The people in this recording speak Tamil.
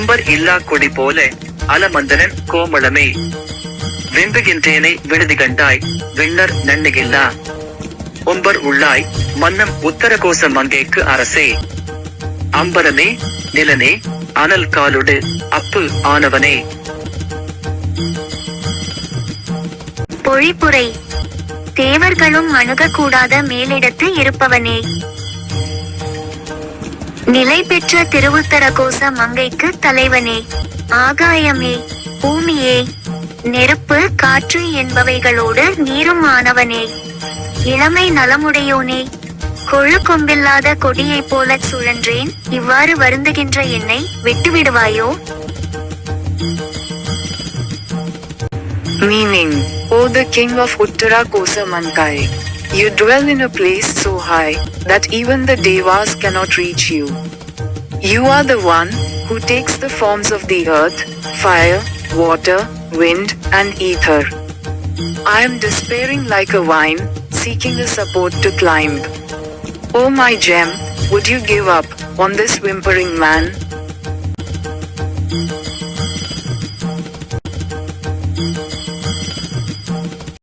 கொம்பர் இல்லா கொடி போல அலமந்தனன் கோமளமே. வெம்புகின்றேனை விடுதி கண்டாய் விண்ணர் நன்னுகில்லா. ஒம்பர் உள்ளாய் மன்னம் உத்தரகோச மங்கைக்கு அரசே. அம்பரமே நிலனே அனல் காலுடு அப்பு ஆனவனே. பொழிப்புரை. தேவர்களும் அணுகக்கூடாத மேலிடத்து இருப்பவனே. நிலை பெற்ற திருவுத்தரகோச மங்கைக்கு தலைவனே ஆகாயமே பூமியே நெருப்பு காற்று என்பவைகளோடு நீரும் ஆனவனே இளமை நலமுடையோனே கொழு கொம்பில்லாத கொடியைப் போலச் சுழன்றேன் இவ்வாறு வருந்துகின்ற என்னை விட்டுவிடுவாயோ? Meaning of the king of Uttarakosa Mankai, you dwell in a place so high that even the Devas cannot reach you. You are the one who takes the forms of the earth, fire, water, wind, and ether. I am despairing like a vine, seeking a support to climb. Oh my gem, would you give up on this whimpering man?